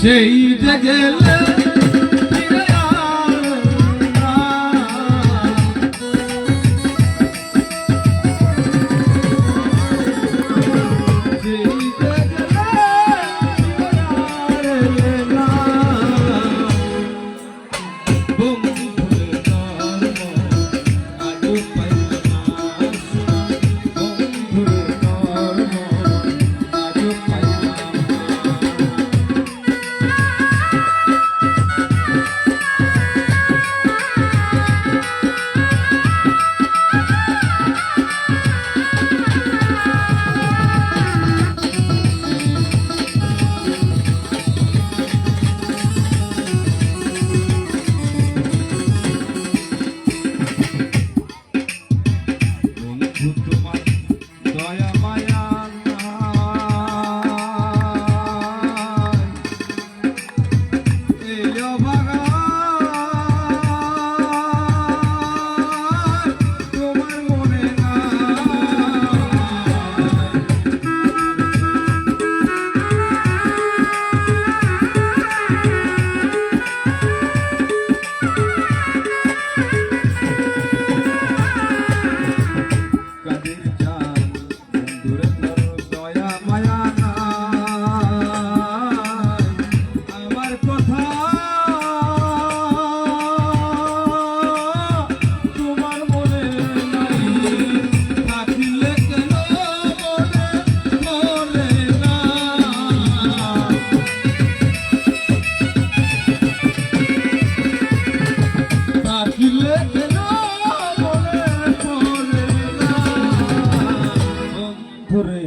সেই যে ধরে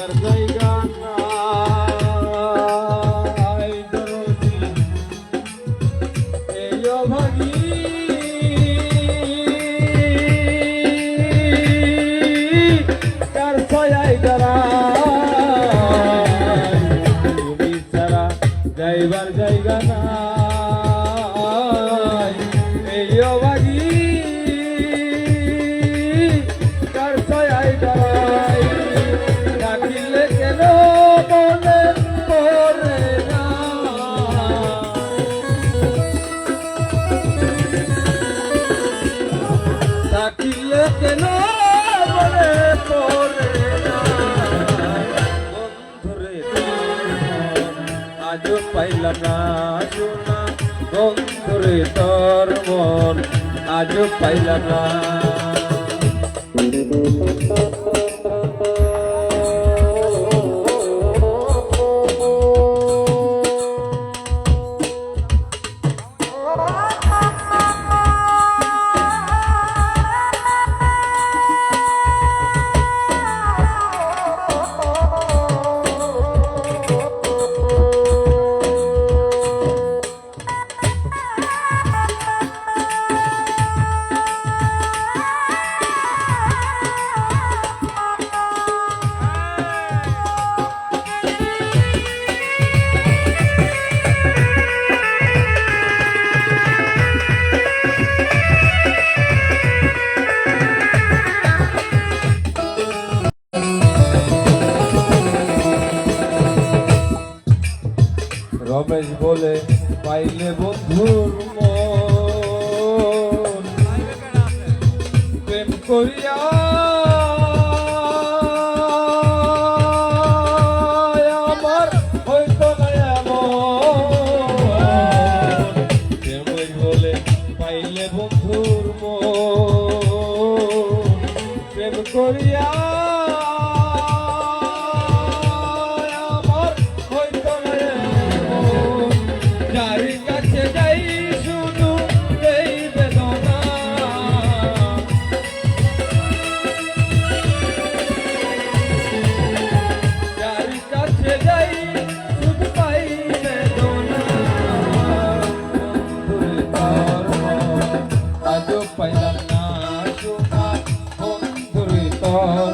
থাকবার জায়গা নাই দরদি এই অভাগী কার ছায় দাঁড়া তুমি ছাড়া যাইবার জায়গা নাই, এই অভাগী কার ছায় দাঁড়া পাইলাম না সোনা বন্ধুরে তোর মন আজও পাইলাম না। বলে পাইলে বন্ধুর মন। প্রেম করিয়া Oh.